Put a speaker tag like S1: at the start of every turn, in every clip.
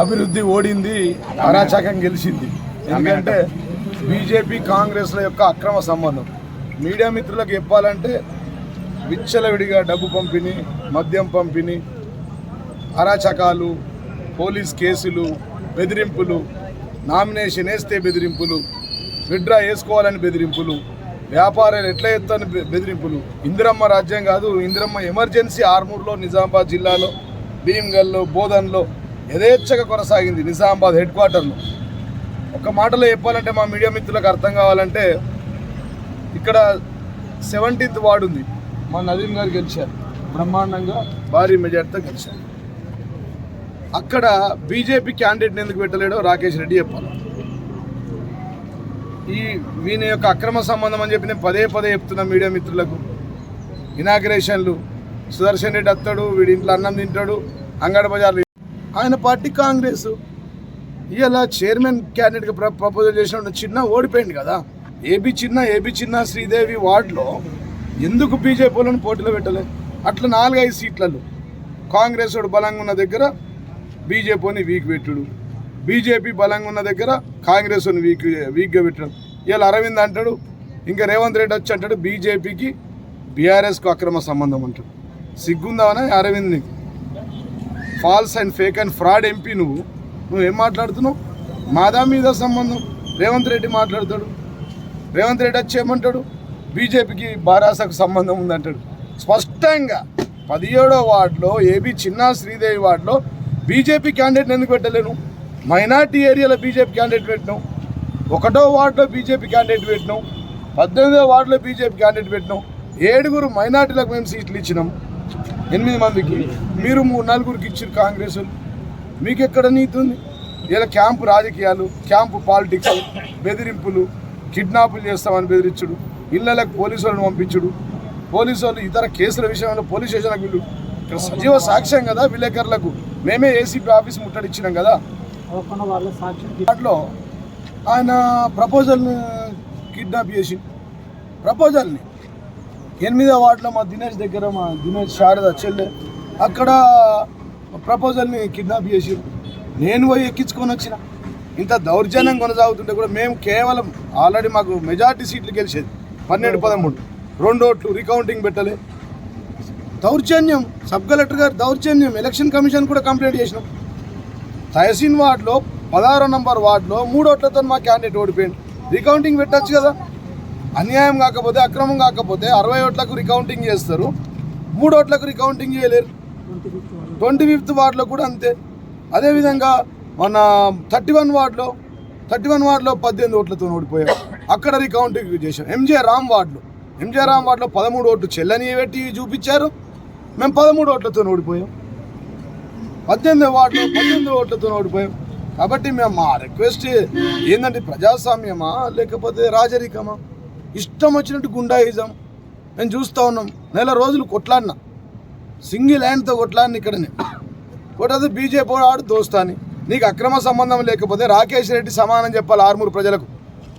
S1: అభివృద్ధి ఓడింది అరాచకం గెలిచింది. ఎందుకంటే బీజేపీ కాంగ్రెస్ల యొక్క అక్రమ సంబంధం. మీడియా మిత్రులకు చెప్పాలంటే విచ్చలవిడిగా డబ్బు పంపిణీ మద్యం పంపిణీ అరాచకాలు పోలీస్ కేసులు బెదిరింపులు నామినేషన్ వేస్తే బెదిరింపులు విడ్రా వేసుకోవాలని బెదిరింపులు వ్యాపారాలు ఎట్లా ఎత్తాని బెదిరింపులు. ఇందిరమ్మ రాజ్యం కాదు ఇందిరమ్మ ఎమర్జెన్సీ ఆర్మూర్లో నిజామాబాద్ జిల్లాలో భీమ్గల్లో బోధన్లో యథేచ్ఛగా కొనసాగింది నిజామాబాద్ హెడ్ క్వార్టర్లో. ఒక మాటలో చెప్పాలంటే మా మీడియా మిత్రులకు అర్థం కావాలంటే ఇక్కడ సెవెంటీన్త్ వార్డు ఉంది. మా నదీం గారు గెలిచారు. బ్రహ్మాండంగా భారీ మెజార్టీతో గెలిచారు. అక్కడ బీజేపీ క్యాండిడేట్ని ఎందుకు పెట్టలేడో రాకేష్ రెడ్డి చెప్పాలి. ఈ వీని యొక్క అక్రమ సంబంధం అని చెప్పి నేను పదే పదే చెప్తున్నా మీడియా మిత్రులకు. ఇనాగ్రేషన్లు. సుదర్శన్ రెడ్డి వస్తాడు వీడి ఇంట్లో అన్నం తింటాడు అంగడి బజార్లు ఆయన పార్టీ కాంగ్రెస్. ఇలా చైర్మన్ క్యాండిడేట్గా ప్ర ప్రపోజల్ చేసిన చిన్న ఓడిపోయింది కదా. ఏబి చిన్న ఏబి చిన్న శ్రీదేవి వార్డులో ఎందుకు బీజేపీ వాళ్ళని పోటీలో పెట్టలేదు అట్లా నాలుగైదు సీట్లలో కాంగ్రెస్ వాడు బలంగా ఉన్న దగ్గర బీజేపీని వీక్ పెట్టుడు. బీజేపీ బలంగా ఉన్న దగ్గర కాంగ్రెస్ వీక్ వీక్గా పెట్టడం. ఇలా అరవింద్ అంటాడు ఇంకా రేవంత్ రెడ్డి వచ్చి అంటాడు బీజేపీకి బీఆర్ఎస్కు అక్రమ సంబంధం అంటాడు. సిగ్గుందావనా అరవింద్ నీకు false and fake and fraud MP నువ్వు. నువ్వు ఏం మాట్లాడుతున్నావు? మాదా మీద సంబంధం. రేవంత్ రెడ్డి మాట్లాడతాడు. రేవంత్ రెడ్డి వచ్చి ఏమంటాడు? బీజేపీకి బారాసకు సంబంధం ఉందంటాడు. స్పష్టంగా పదిహేడో వార్డులో ఏబీ చిన్న శ్రీదేవి వార్డులో బీజేపీ క్యాండిడేట్ని ఎందుకు పెట్టలేను? మైనార్టీ ఏరియాలో బీజేపీ క్యాండిడేట్ పెట్టినావు. ఒకటో వార్డులో బీజేపీ క్యాండిడేట్ పెట్టినాం పద్దెనిమిదో వార్డులో బీజేపీ క్యాండిడేట్ పెట్టినాం ఏడుగురు మైనార్టీలకు మేము సీట్లు ఇచ్చినాం. ఎనిమిది మందికి. మీరు మూడు నలుగురికి ఇచ్చారు కాంగ్రెస్ వాళ్ళు. మీకు ఎక్కడ నీతి ఉంది? ఇలా క్యాంపు రాజకీయాలు క్యాంపు పాలిటిక్స్ బెదిరింపులు కిడ్నాపులు చేస్తామని బెదిరించుడు. ఇళ్ళలకు పోలీసు వాళ్ళని పంపించుడు. పోలీసు వాళ్ళు ఇతర కేసుల విషయంలో పోలీస్ స్టేషన్లకు వీళ్ళు. ఇక్కడ సజీవ సాక్ష్యం కదా విలేకరులకు. మేమే ఏసీపీ ఆఫీస్ ముట్టడిచ్చినాం కదా. వాటిలో ఆయన ప్రపోజల్ని కిడ్నాప్ చేసి ప్రపోజల్ని ఎనిమిదో వార్డులో మా దినేష్ దగ్గర మా దినేష్ శారద చెల్లె అక్కడ ప్రపోజల్ని కిడ్నాప్ చేసి నేను పోయి ఎక్కించుకొని వచ్చిన. ఇంత దౌర్జన్యం కొనసాగుతుంటే కూడా మేము కేవలం ఆల్రెడీ మాకు మెజార్టీ సీట్లు గెలిచేది. పన్నెండు పదమూడు. రెండు ఓట్లు రికౌంటింగ్ పెట్టలే. దౌర్జన్యం. సబ్ కలెక్టర్ గారు దౌర్జన్యం. ఎలక్షన్ కమిషన్ కూడా కంప్లైంట్ చేసినాం. తహసీన్ వార్డులో పదహారో నంబర్ వార్డులో మూడోట్లతో మా క్యాండిడేట్ ఓడిపోయింది రికౌంటింగ్ పెట్టచ్చు కదా. అన్యాయం కాకపోతే అక్రమం కాకపోతే అరవై ఓట్లకు రికౌంటింగ్ చేస్తారు. మూడు ఓట్లకు రికౌంటింగ్ చేయలేరు. ట్వంటీ ఫిఫ్త్ వార్డులో కూడా అంతే. అదేవిధంగా మన థర్టీ వన్ వార్డులో థర్టీ వన్ వార్డులో పద్దెనిమిది ఓట్లతో ఓడిపోయాం. అక్కడ రికౌంటింగ్ చేశాం. ఎంజే రామ్ వార్డులో. ఎంజే రామ్ వార్డులో పదమూడు ఓట్లు చెల్లని పెట్టి చూపించారు. మేము పదమూడు ఓట్లతో ఓడిపోయాం. పద్దెనిమిది వార్డులో పద్దెనిమిది ఓట్లతో ఓడిపోయాం. కాబట్టి మేము మా రిక్వెస్ట్ ఏంటంటే ప్రజాస్వామ్యమా? లేకపోతే రాజరికమా? ఇష్టం వచ్చినట్టు గుండాయిజం మేము చూస్తూ ఉన్నాం. నెల రోజులు కొట్లాడినా. సింగిల్ హ్యాండ్తో కొట్లాడిన ఇక్కడనే. కొట్టదు బీజేపీ ఆడు దోస్తాని నీకు అక్రమ సంబంధం లేకపోతే రాకేష్ రెడ్డి సమానం చెప్పాలి ఆర్మూరు ప్రజలకు.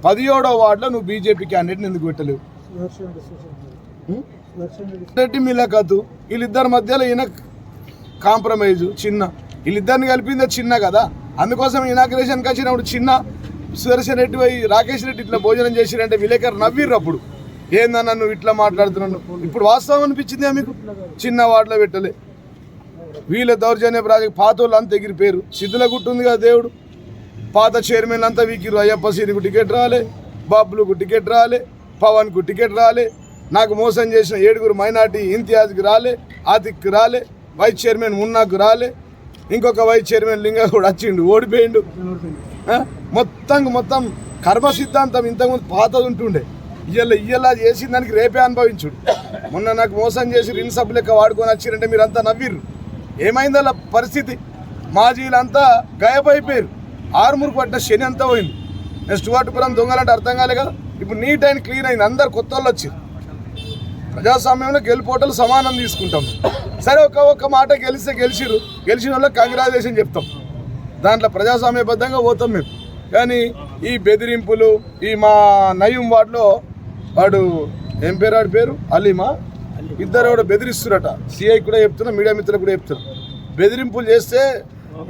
S1: పదిహేడో వార్డులో నువ్వు బీజేపీ క్యాండిడేట్ని ఎందుకు పెట్టలేవు?
S2: రెడ్డి
S1: మిలకతు వీళ్ళిద్దరి మధ్యలో ఈయన కాంప్రమైజ్ చిన్న. వీళ్ళిద్దరిని కలిపిందే చిన్న కదా. అందుకోసం ఇనాగ్రేషన్కి వచ్చినప్పుడు చిన్న సుదర్శన్ రెడ్డి పోయి రాకేష్ రెడ్డి ఇట్లా భోజనం చేసిరంటే విలేకరు నవ్విర్రు అప్పుడు. ఏందన్నా నువ్వు ఇట్లా మాట్లాడుతున్నాను ఇప్పుడు వాస్తవం అనిపించిందే మీకు? చిన్న వాటిలో పెట్టలే. వీళ్ళ దౌర్జన్య ప్రాజెక్ట్ పాత వాళ్ళు అంతా ఎగిరిపోయారు. సిద్ధుల గుట్టు ఉంది కదా దేవుడు. పాత చైర్మన్ అంతా వీకిరు అయ్యప్ప సీనికు టికెట్ రాలే బాబులకు టికెట్ రాలే పవన్కు టికెట్ రాలే నాకు మోసం చేసిన ఏడుగురు మైనార్టీ ఇంతియాజ్కి రాలే ఆతిక్కి రాలే వైస్ చైర్మన్ మున్నాకు రాలే ఇంకొక వైస్ చైర్మన్ లింగ కూడా వచ్చిండు ఓడిపోయిండు. మొత్తం మొత్తం కర్మ సిద్ధాంతం ఇంతకుముందు పాతది ఉంటుండే. ఇయ్యల ఇయ్యలా చేసిన దానికి రేపే అనుభవించుడు. మొన్న నాకు మోసం చేసి రిన్ సబ్బు లెక్క వాడుకొని వచ్చిరంటే మీరంతా నవ్విర్రు. ఏమైంది అలా పరిస్థితి? మాజీలంతా గాయపైపోయారు ఆరుమూరు పడ్డ శని అంతా పోయింది. నేను స్టువార్టుపురం దొంగలంటే అర్థం కాలే కదా. ఇప్పుడు నీట్ అండ్ క్లీన్ అయింది. అందరు కొత్త వాళ్ళు వచ్చారు ప్రజాస్వామ్యంలో గెలిపోటలు సమానం తీసుకుంటాం. సరే ఒక ఒక్క మాట గెలిస్తే గెలిచిరు గెలిచిన వాళ్ళకి కంగ్రాచులేషన్ చెప్తాం. దాంట్లో ప్రజాస్వామ్యబద్ధంగా పోతాం మేము. కానీ ఈ బెదిరింపులు ఈ మా నయం వార్డులో వాడు ఏం పేరు వాడి పేరు? అలీమా? ఇద్దరు కూడా బెదిరిస్తురట. సిఐ కూడా చెప్తున్నా మీడియా మిత్రులు కూడా చెప్తున్నారు. బెదిరింపులు చేస్తే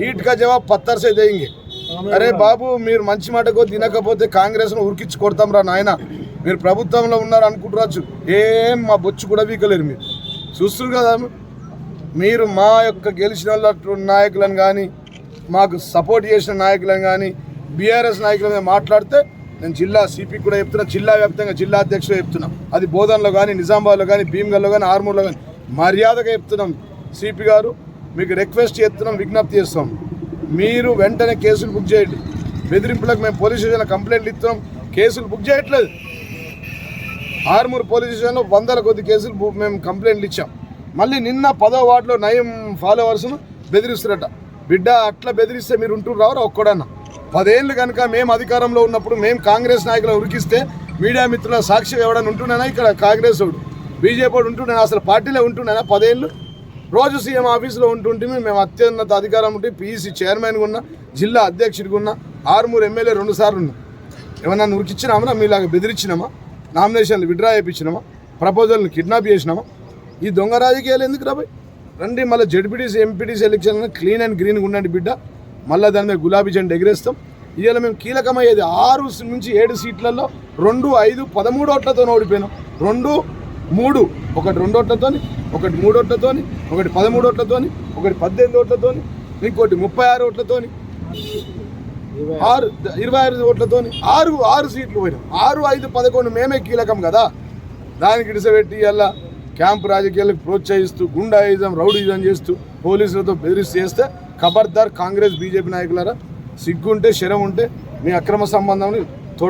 S1: ఈట్ కా జవాబ్ పత్తర్ సే దేంగే అరే బాబు మీరు మంచి మాటకో తినకపోతే కాంగ్రెస్ను ఉరికిచ్చి కొడతాం రా నాయన. మీరు ప్రభుత్వంలో ఉన్నారు అనుకుంటురాచ్చు ఏం మా బొచ్చు కూడా వీకలేరు మీరు. చూస్తున్నారు కదా మీరు మా యొక్క గెలిచిన వాళ్ళ నాయకులను కానీ మాకు సపోర్ట్ చేసిన నాయకులను కానీ బీఆర్ఎస్ నాయకుల మీద మాట్లాడితే నేను జిల్లా సిపి కూడా చెప్తున్నా జిల్లా వ్యాప్తంగా జిల్లా అధ్యక్షుడు చెప్తున్నాం. అది బోధనలో కానీ నిజామాబాద్లో కానీ భీమ్గల్లో కానీ ఆర్మూర్లో కానీ మర్యాదగా చెప్తున్నాం సిపి గారు. మీకు రిక్వెస్ట్ చేస్తున్నాం విజ్ఞప్తి చేస్తాం మీరు వెంటనే కేసులు బుక్ చేయండి. బెదిరింపులకు మేము పోలీస్ స్టేషన్లో కంప్లైంట్లు ఇస్తున్నాం. కేసులు బుక్ చేయట్లేదు. ఆర్మూర్ పోలీస్ స్టేషన్లో వందల కొద్ది కేసులు మేము కంప్లైంట్లు ఇచ్చాం. మళ్ళీ నిన్న పదో వార్డులో నయం ఫాలోవర్స్ను బెదిరిస్తున్నట బిడ్డ అట్లా బెదిరిస్తే మీరు ఉంటున్నారా ఒక్కడన్నా? పదేళ్ళు కనుక మేము అధికారంలో ఉన్నప్పుడు మేము కాంగ్రెస్ నాయకులు ఉరికిస్తే మీడియా మిత్రుల సాక్షి ఎవడని ఉంటున్నానా? ఇక్కడ కాంగ్రెస్ వాడు. బీజేపీ వాడు ఉంటున్నానా అసలు పార్టీలో ఉంటున్నానా పదేళ్ళు? రోజు సీఎం ఆఫీసులో ఉంటుంటే మేము అత్యున్నత అధికారం ఉంటే పీఈసీ చైర్మన్గా ఉన్నా జిల్లా అధ్యక్షుడిగా ఉన్నా ఆరుమూరు ఎమ్మెల్యే రెండు సార్లు ఉన్నా. ఏమన్నా ఉరికిచ్చినామా? మీలాగా బెదిరించినామా? నామినేషన్లు విడ్రా చేయించినామా? ప్రపోజల్ని కిడ్నాప్ చేసినామా? ఈ దొంగ రాజకీయాలు ఎందుకు రాబాయ్ రండి మళ్ళీ ZPTC MPTC election clean and గ్రీన్గా ఉండండి బిడ్డ. మళ్ళీ దాని మీద గులాబీ జెండా ఎగిరేస్తాం. ఇవాళ మేము కీలకమయ్యేది ఆరు నుంచి ఏడు సీట్లలో రెండు ఐదు పదమూడు ఓట్లతో ఓడిపోయినాం. రెండు మూడు ఒకటి రెండు ఓట్లతోని ఒకటి మూడు ఓట్లతోని ఒకటి పదమూడు ఓట్లతోని ఒకటి పద్దెనిమిది ఓట్లతోని ఇంకోటి ముప్పై ఆరు ఓట్లతోని ఆరు ఇరవై ఆరు ఓట్లతోని ఆరు ఆరు సీట్లు పోయినాం. ఆరు ఐదు పదకొండు మేమే కీలకం కదా. దానికి ఇడిసబెట్టి అలా క్యాంప్ రాజకీయాలకు ప్రోత్సహిస్తూ గుండాయిజం రౌడీజం చేస్తూ పోలీసులతో బెదిరిస్తూ చేస్తే ఖబర్దార్ కాంగ్రెస్ బీజేపీ నాయకులారా సిగ్గుంటే శరం ఉంటే మీ అక్రమ సంబంధంని తో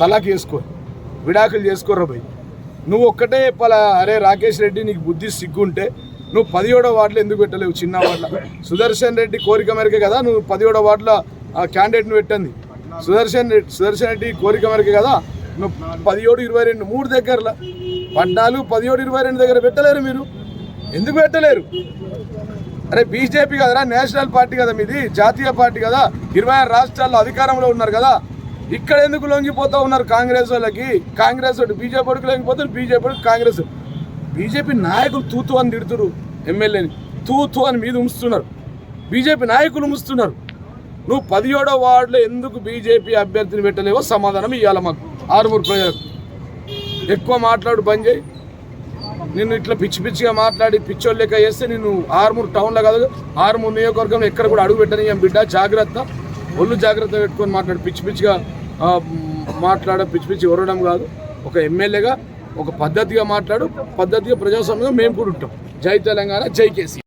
S1: తలాకి వేసుకో విడాకులు చేసుకోరా భయ్. నువ్వు ఒక్కటే చెప్పాలా అరే రాకేష్ రెడ్డి నీకు బుద్ధి సిగ్గుంటే నువ్వు పదిహేడో వార్డులు ఎందుకు పెట్టలేవు చిన్న వార్డుల? సుదర్శన్ రెడ్డి కోరిక మేరకే కదా నువ్వు పదిహేడో వార్డుల ఆ క్యాండిడేట్ని పెట్టింది? సుదర్శన్ రెడ్డి సుదర్శన్ రెడ్డి కోరిక మేరకే కదా నువ్వు పదిహేడు ఇరవై రెండు మూడు దగ్గరలో? పద్నాలుగు పదిహేడు ఇరవై రెండు దగ్గర పెట్టలేరు మీరు. ఎందుకు పెట్టలేరు? అరే బీజేపీ కదరా నేషనల్ పార్టీ కదా మీది జాతీయ పార్టీ కదా ఇరవై ఆరు రాష్ట్రాల్లో అధికారంలో ఉన్నారు కదా. ఇక్కడ ఎందుకు లొంగిపోతా ఉన్నారు కాంగ్రెస్ వాళ్ళకి? కాంగ్రెస్ వాడు బీజేపీ వాడికి లొంగిపోతారు బీజేపీ కాంగ్రెస్. బీజేపీ నాయకులు తూతు అని తిడుతురు ఎమ్మెల్యేని. తూతు అని మీద ఉంచుతున్నారు. బీజేపీ నాయకులు ఉంచుతున్నారు. నువ్వు పదిహేడో వార్డులో ఎందుకు బీజేపీ అభ్యర్థిని పెట్టలేవో సమాధానం ఇవ్వాలి మాకు. ఆరుమూరు ప్రజలకు. ఎక్కువ మాట్లాడు బంద్ చేయి. నిన్ను ఇట్లా పిచ్చి పిచ్చిగా మాట్లాడి పిచ్చోళ్ళు లెక్క చేస్తే నేను ఆర్మూర్ టౌన్లో కాదు ఆర్మూర్ నియోజకవర్గంలో ఎక్కడ కూడా అడుగు పెట్టని బిడ్డ? జాగ్రత్త. ఒళ్ళు జాగ్రత్త పెట్టుకొని మాట్లాడు. పిచ్చి పిచ్చిగా మాట్లాడ పిచ్చి పిచ్చి ఒరడం కాదు. ఒక ఎమ్మెల్యేగా ఒక పద్ధతిగా మాట్లాడు. పద్ధతిగా ప్రజాస్వామ్యంగా మేము కూడా ఉంటాం. జై తెలంగాణ జై కేసీ